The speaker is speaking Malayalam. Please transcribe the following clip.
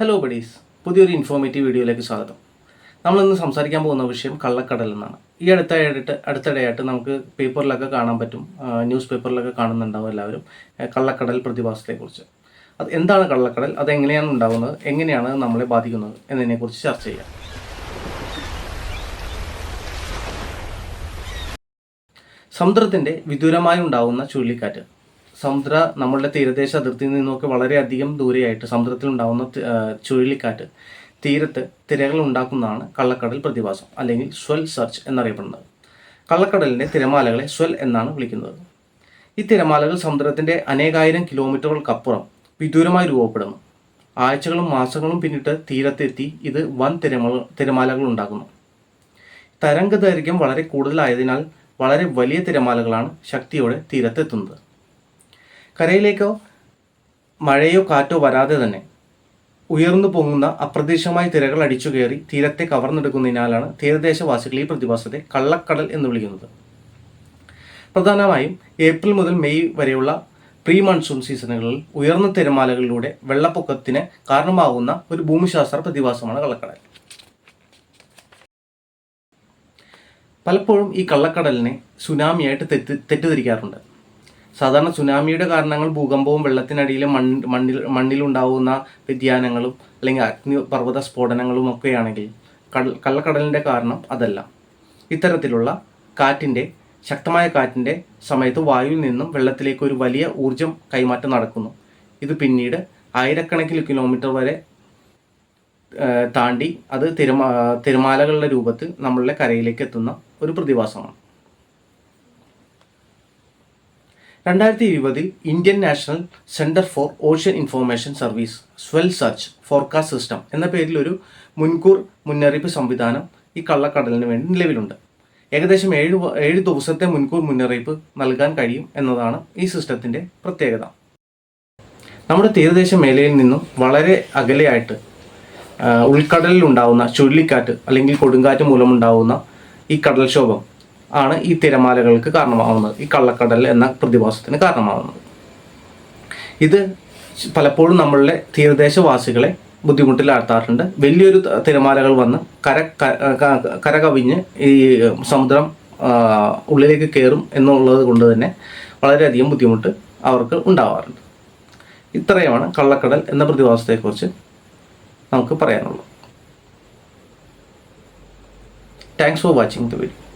ഹലോ ബഡീസ് പുതിയൊരു ഇൻഫോർമേറ്റീവ് വീഡിയോയിലേക്ക് സ്വാഗതം. നമ്മളിന്ന് സംസാരിക്കാൻ പോകുന്ന വിഷയം കള്ളക്കടൽ എന്നാണ്. ഈ അടുത്തായിട്ട് അടുത്തിടെയായിട്ട് നമുക്ക് പേപ്പറിലൊക്കെ കാണാൻ പറ്റും. ന്യൂസ് പേപ്പറിലൊക്കെ കാണുന്നുണ്ടാവും എല്ലാവരും. കള്ളക്കടൽ പ്രതിഭാസത്തെക്കുറിച്ച്. അത് എന്താണ് കള്ളക്കടൽ? അത് എങ്ങനെയാണ് ഉണ്ടാകുന്നത് എങ്ങനെയാണ് നമ്മളെ ബാധിക്കുന്നത്? എന്നതിനെക്കുറിച്ച് ചർച്ച ചെയ്യാം. സമുദ്രത്തിന്റെ വിദൂരമായി ഉണ്ടാകുന്ന ചുഴലിക്കാറ്റ്. സമുദ്ര നമ്മളുടെ തീരദേശ അതിർത്തിയിൽ നിന്നൊക്കെ വളരെയധികം ദൂരെയായിട്ട് സമുദ്രത്തിൽ ഉണ്ടാകുന്ന ചുഴലിക്കാറ്റ് തീരത്ത് തിരകൾ ഉണ്ടാക്കുന്നതാണ് കള്ളക്കടൽ പ്രതിഭാസം അല്ലെങ്കിൽ സ്വൽ സർച്ച് എന്നറിയപ്പെടുന്നത്. കള്ളക്കടലിന്റെ തിരമാലകളെ സ്വൽ എന്നാണ് വിളിക്കുന്നത്. ഈ തിരമാലകൾ സമുദ്രത്തിന്റെ അനേകായിരം കിലോമീറ്ററുകൾക്കപ്പുറം വിദൂരമായി രൂപപ്പെടുന്നു. ആഴ്ചകളും മാസങ്ങളും പിന്നിട്ട് തീരത്തെത്തി ഇത് വൻ തിരമ തിരമാലകൾ ഉണ്ടാക്കുന്നു തരംഗ ദൈർഘ്യം വളരെ കൂടുതലായതിനാൽ വളരെ വലിയ തിരമാലകളാണ് ശക്തിയോടെ തീരത്തെത്തുന്നത്. കരയിലേക്കോ മഴയോ കാറ്റോ വരാതെ തന്നെ ഉയർന്നു പൊങ്ങുന്ന അപ്രതീക്ഷിതമായ തിരകൾ അടിച്ചു കയറി തീരത്തെ കവർന്നെടുക്കുന്നതിനാലാണ് തീരദേശവാസികൾ ഈ പ്രതിഭാസത്തെ കള്ളക്കടൽ എന്ന് വിളിക്കുന്നത്. പ്രധാനമായും ഏപ്രിൽ മുതൽ മെയ് വരെയുള്ള പ്രീ മൺസൂൺ സീസണുകളിൽ ഉയർന്ന തിരമാലകളിലൂടെ വെള്ളപ്പൊക്കത്തിന് കാരണമാകുന്ന ഒരു ഭൂമിശാസ്ത്ര പ്രതിഭാസമാണ് കള്ളക്കടൽ. പലപ്പോഴും ഈ കള്ളക്കടലിനെ സുനാമിയായിട്ട് തെറ്റ് തെറ്റിദ്ധരിക്കാറുണ്ട്. സാധാരണ സുനാമിയുടെ കാരണങ്ങൾ ഭൂകമ്പവും വെള്ളത്തിനടിയിലെ മണ്ണ് മണ്ണിൽ മണ്ണിലുണ്ടാവുന്ന വ്യതിയാനങ്ങളും അല്ലെങ്കിൽ അഗ്നിപർവത സ്ഫോടനങ്ങളും ഒക്കെയാണെങ്കിൽ കടൽ കള്ളക്കടലിന്റെ കാരണം അതല്ല. ഇത്തരത്തിലുള്ള കാറ്റിന്റെ ശക്തമായ കാറ്റിന്റെ സമയത്ത് വായുവിൽ നിന്നും വെള്ളത്തിലേക്ക് ഒരു വലിയ ഊർജം കൈമാറ്റം നടക്കുന്നു. ഇത് പിന്നീട് ആയിരക്കണക്കിന് കിലോമീറ്റർ വരെ താണ്ടി അത് തിരമാ തിരമാലകളുടെ രൂപത്തിൽ നമ്മളുടെ കരയിലേക്ക് എത്തുന്ന ഒരു പ്രതിഭാസമാണ്. രണ്ടായിരത്തി ഇരുപതിൽ Indian national centre for ocean information service swell surge forecast system എന്ന പേരിൽ ഒരു മുൻകൂർ മുന്നറിയിപ്പ് സംവിധാനം ഈ കള്ളക്കടലിന് വേണ്ടി നിലവിലുണ്ട്. ഏകദേശം ഏഴ് ഏഴ് ദിവസത്തെ മുൻകൂർ മുന്നറിയിപ്പ് നൽകാൻ കഴിയും എന്നതാണ് ഈ സിസ്റ്റത്തിന്റെ പ്രത്യേകത. നമ്മുടെ തീരദേശ മേഖലയിൽ നിന്നും വളരെ അകലെയായിട്ട് ഉൾക്കടലിൽ ഉണ്ടാവുന്ന ചുഴലിക്കാറ്റ് അല്ലെങ്കിൽ കൊടുങ്കാറ്റ് മൂലമുണ്ടാവുന്ന ഈ കടൽക്ഷോഭം ആണ് ഈ തിരമാലകൾക്ക് കാരണമാവുന്നത്. ഈ കള്ളക്കടൽ എന്ന പ്രതിഭാസത്തിന് കാരണമാവുന്നത്. ഇത് പലപ്പോഴും നമ്മളുടെ തീരദേശവാസികളെ ബുദ്ധിമുട്ടിലാഴ്ത്താറുണ്ട്. വലിയൊരു തിരമാലകൾ വന്ന് കര കര കവിഞ്ഞ് ഈ സമുദ്രം ഉള്ളിലേക്ക് കയറും എന്നുള്ളത് കൊണ്ട് തന്നെ വളരെയധികം ബുദ്ധിമുട്ട് അവർക്ക് ഉണ്ടാവാറുണ്ട്. ഇത്രയുമാണ് കള്ളക്കടൽ എന്ന പ്രതിഭാസത്തെക്കുറിച്ച് നമുക്ക് പറയാനുള്ളത്. Thanks for watching the video